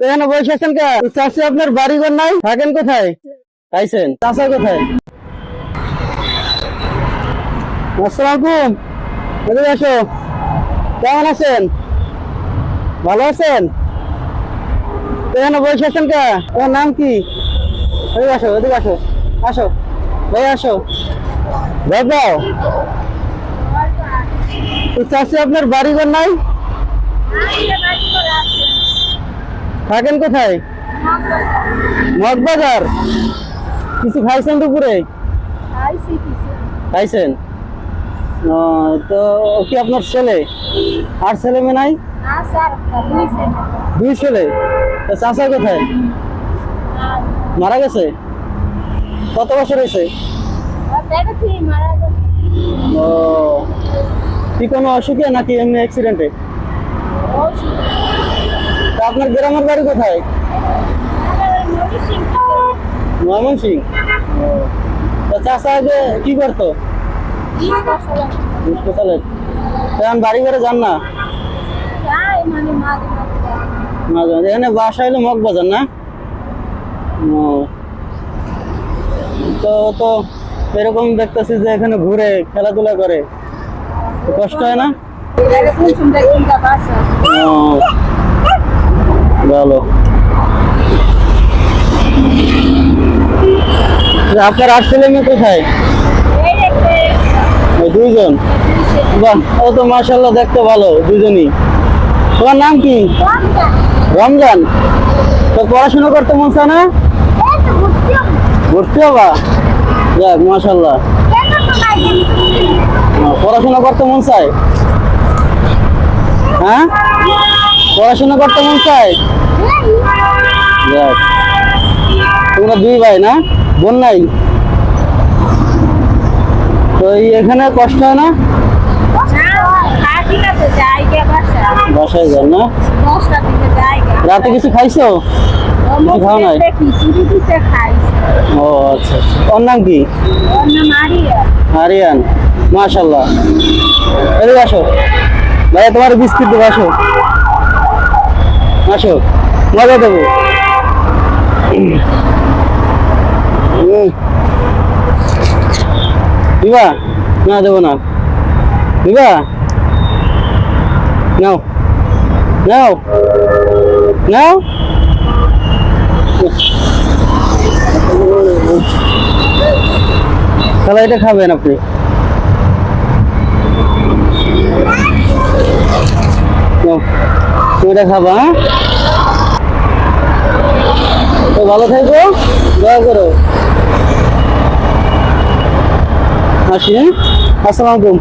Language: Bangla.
এখানে বসে আছেন চাষি আপনার বাড়ি ঘর নাই? থাকেন কোথায়? পাইছেন চাষা কোথায়? আসসালামাইকুম এদিকে আসো। কেমন আছেন? ভালো আছেন? এখানে বসে আছেন কে? তোমার নাম কি? এদিকে আসো এদিকে আসো। আসো। ভাই আসো। ভাই দাও চাষি আপনার বাড়ি ঘর নাই? থাকেন কোথায়? মগবাজার। কিছু খাইছেন দুপুরে? খাইছেন? তো ও কি আপনার ছেলে? আর ছেলে মেয়ে নাই? দুই ছেলে। তো চাষা কোথায়? মারা গেছে? কত বছর হয়েছে? কি কোনো অসুখে নাকি এমনি অ্যাক্সিডেন্টে আপনার গ্রামের বাড়ি কোথায়? ময়মনসিং তো চাষা আগে কি করতো? এখন বাড়ি ঘরে যান না? এখানে বাসা হলো মগবাজার না? তো তো এরকম দেখতেছি যে এখানে ঘুরে খেলাধুলা করে। কষ্ট হয় না? ভালো। আপনার আট ছেলে মেয়ে কোথায়? দুইজন? বাহ, ও তো মাশাল্লাহ দেখতে ভালো দুজনই তোমার নাম কি? রমজান। তো পড়াশোনা করতে মন চায় না? ভর্তি হবা? যাক মাশাল্লাহ পড়াশোনা করতে মন চায়? হ্যাঁ? পড়াশোনা করতে মন চায়? তোমরা দুই ভাই না? বোন নাই? তো এখানে কষ্ট হয় না? রাতে কিছু খাইছো? খাও নাই? ও আচ্ছা আচ্ছা। ওর নাম কি? আরিয়ান। মাশাল্লাহ এদিকে আসো। ভাইয়া, তোমার বিস্কিট দেবো, আসো। আসো, মজা দেবো। দিবা না দেবো না। দিবা নাও। নাও। নাও। তাহলে এটা খাবেন আপনি। তুমি খাবা হ্যাঁ? তো ভালো থাকো দয়া করো। আসি হ্যাঁ? আসসালামু আলাইকুম।